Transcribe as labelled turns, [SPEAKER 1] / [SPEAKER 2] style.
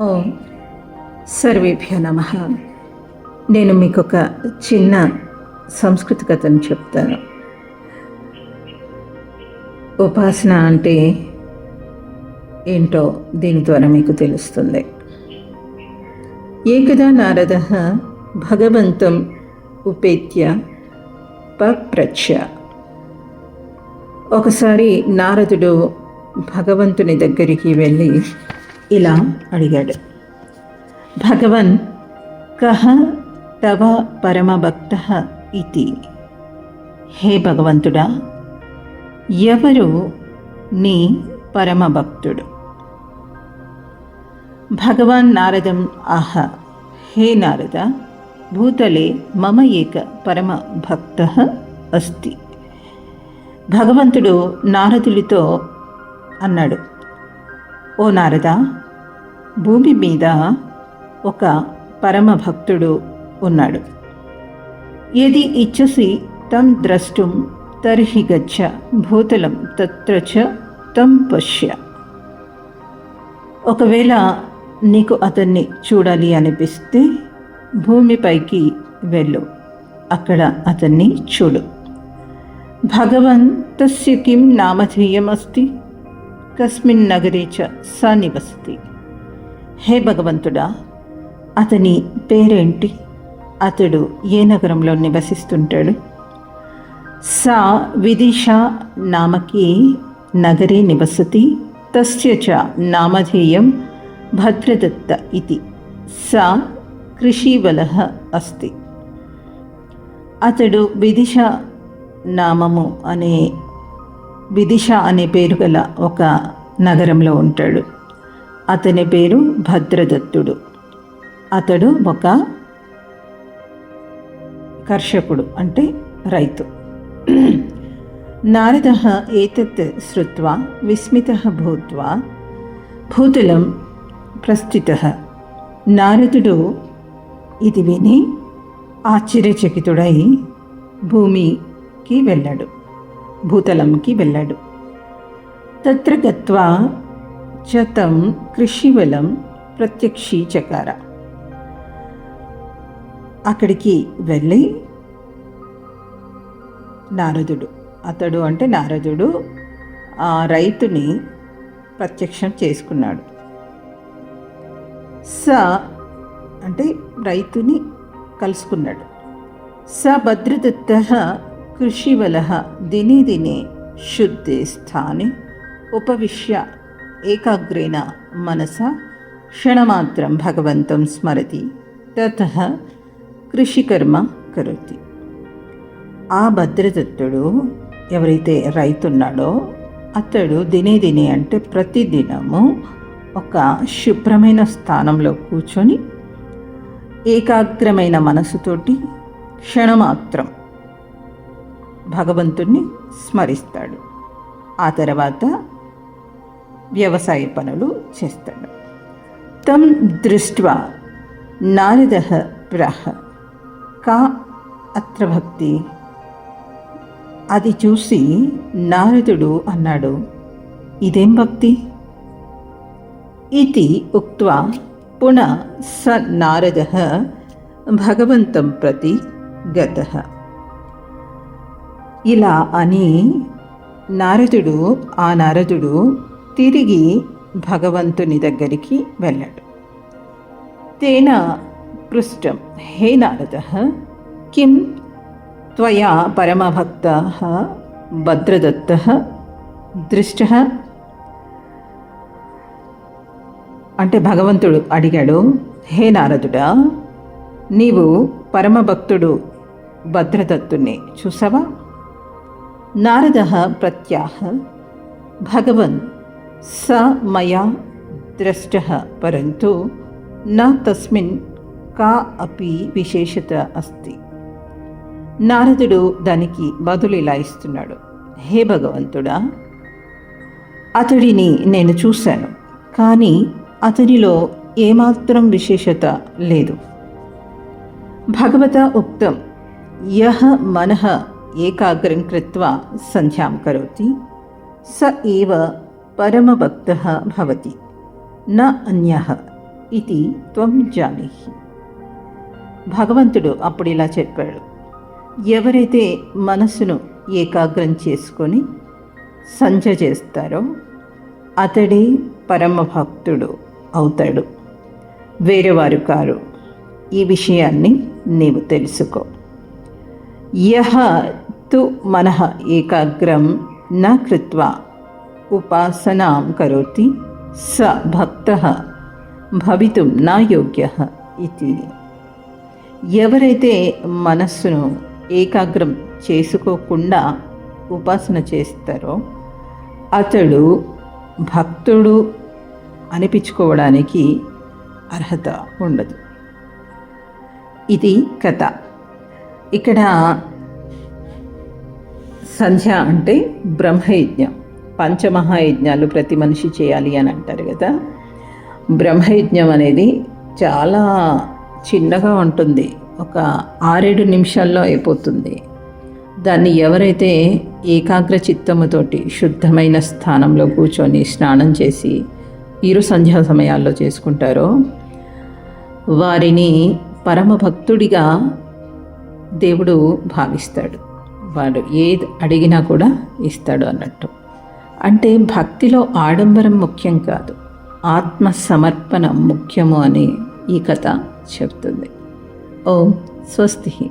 [SPEAKER 1] ఓం. సర్వేభ్యో నమ. నేను మీకు ఒక చిన్న సంస్కృతి కథను చెప్తాను. ఉపాసన అంటే ఏంటో దీని ద్వారా మీకు తెలుస్తుంది. ఏకదా నారద భగవంతం ఉపేత్య పప్రచ్య ఒకసారి నారదుడు భగవంతుని దగ్గరికి వెళ్ళి ఇలా అడిగాడు. భగవన్ కహ తవ పరమభక్త ఇది హే భగవంతుడా ఎవరు నీ పరమభక్తుడు? భగవాన్ నారదం ఆహ! హే నారద భూతలే మమ ఏక పరమ భక్త అస్తి. భగవంతుడు నారదుడితో అన్నాడు. ఓ నారద భూమి మీద ఒక పరమ భక్తుడు ఉన్నాడు. యది ఇచ్చసి తం ద్రష్టుం తర్హి గచ్చ భూతలం తత్ర చ తం పశ్య. ఒకవేళ నీకు అతన్ని చూడాలి అనిపిస్తే భూమిపైకి వెళ్ళు అక్కడ అతన్ని చూడు. భగవన్ తస్య కిం నామధేయమస్తి? కస్మిన్ నగరే చ స నివసతి హే భగవంతుడా అతని పేరేంటి? అతడు ఏ నగరంలో నివసిస్తుంటాడు? సా విదిష నామకి నగరే నివసతి తస్య చ నామధేయం భద్రదత్త ఇది. సా కృషివల అస్తి. అతడు విదిష నామము అనే విదిష అనే పేరు గల ఒక నగరంలో ఉంటాడు. అతని పేరు భద్రదత్తుడు. అతడు ఒక కర్షకుడు అంటే రైతు. నారద ఏతత్ శ్రుత్వా విస్మిత భూత్వా భూతులం ప్రస్థిత. నారదుడు ఇది విని ఆశ్చర్యచకితుడై భూమికి వెళ్ళాడు. భూతలంకి వెళ్ళాడు. తత్ర గత్వా చతం కృషివలం ప్రత్యక్షీచకార. అక్కడికి వెళ్ళి నారదుడు అతడు అంటే నారదుడు ఆ రైతుని ప్రత్యక్షం చేసుకున్నాడు. స అంటే రైతుని కలుసుకున్నాడు. స భద్రదత్త కృషివల దినే దినే శుద్ధే స్థానే ఉపవిశ్య ఏకాగ్రేణ మనస క్షణమాత్రం భగవంతం స్మరతి తత కృషికర్మ కరోతి ఆ భద్రదత్తుడు ఎవరైతే రైతున్నాడో అతడు దినే దినే అంటే ప్రతిదినము ఒక శుభ్రమైన స్థానంలో కూర్చొని ఏకాగ్రమైన మనసుతోటి క్షణమాత్రం భగవంతుణ్ణి స్మరిస్తాడు. ఆ తర్వాత వ్యవసాయ పనులు చేస్తాడు. తం దృష్ట్వా నారద ప్రహ. కా అత్ర భక్తి? అది చూసి నారదుడు అన్నాడు ఇదేం భక్తి? ఇది ఉక్వా పునః స నారద భగవంతం ప్రతి గత. ఇలా అని నారదుడు ఆ నారదుడు తిరిగి భగవంతుని దగ్గరికి వెళ్ళాడు. తేన పృష్టం హే నారద కిం త్వయా పరమభక్త భద్రదత్త దృష్ట? అంటే భగవంతుడు అడిగాడు హే నారదుడా నీవు పరమభక్తుడు భద్రదత్తుని చూసావా? నారదः ప్రత్యాహ భగవన్ స మయా ద్రష్ట పరంతు నా తస్మిన్ కా అపి విశేషత అస్తి నారదుడు దానికి బదులు ఇలా ఇస్తున్నాడు హే భగవంతుడా అతడిని నేను చూశాను కానీ అతనిలో ఏమాత్రం విశేషత లేదు. భగవత ఉక్తం యహ మనః ఏకాగ్రం కృత్వా సంధ్యాం కరోతి స ఏవ పరమభక్త భవతి న అన్య ఇది త్వం జానీహి భగవంతుడు అప్పుడు ఇలా చెప్పాడు। ఎవరైతే మనస్సును ఏకాగ్రం చేసుకొని సంచ చేస్తారో అతడే పరమభక్తుడు అవుతాడు. వేరేవారు కారు. ఈ విషయాన్ని నీవు తెలుసుకో. యహ తు మనః ఏకాగ్రం న కృత్వా. ఉపాసనాం కరోతి స భక్త భవితుం నా యోగ్య ఇది. ఎవరైతే మనస్సును ఏకాగ్రం చేసుకోకుండా ఉపాసన చేస్తారో అతడు భక్తుడు అనిపించుకోవడానికి అర్హత ఉండదు. ఇది కథ. ఇక్కడ సంధ్య అంటే బ్రహ్మయజ్ఞం. పంచమహాయజ్ఞాలు ప్రతి మనిషి చేయాలి అని అంటారు కదా. బ్రహ్మయజ్ఞం అనేది చాలా చిన్నగా ఉంటుంది. ఒక ఆరేడు నిమిషాల్లో అయిపోతుంది. దాన్ని ఎవరైతే ఏకాగ్ర చిత్తముతోటి శుద్ధమైన స్థానంలో కూర్చొని స్నానం చేసి ఇరు సంధ్యా సమయాల్లో చేసుకుంటారో వారిని పరమ భక్తుడిగా దేవుడు భావిస్తాడు. వాడు ఏది అడిగినా కూడా ఇస్తాడు అన్నట్టు. అంటే భక్తిలో ఆడంబరం ముఖ్యం కాదు. ఆత్మ సమర్పణ ముఖ్యము అని ఈ కథ చెప్తుంది. ఓం స్వస్తి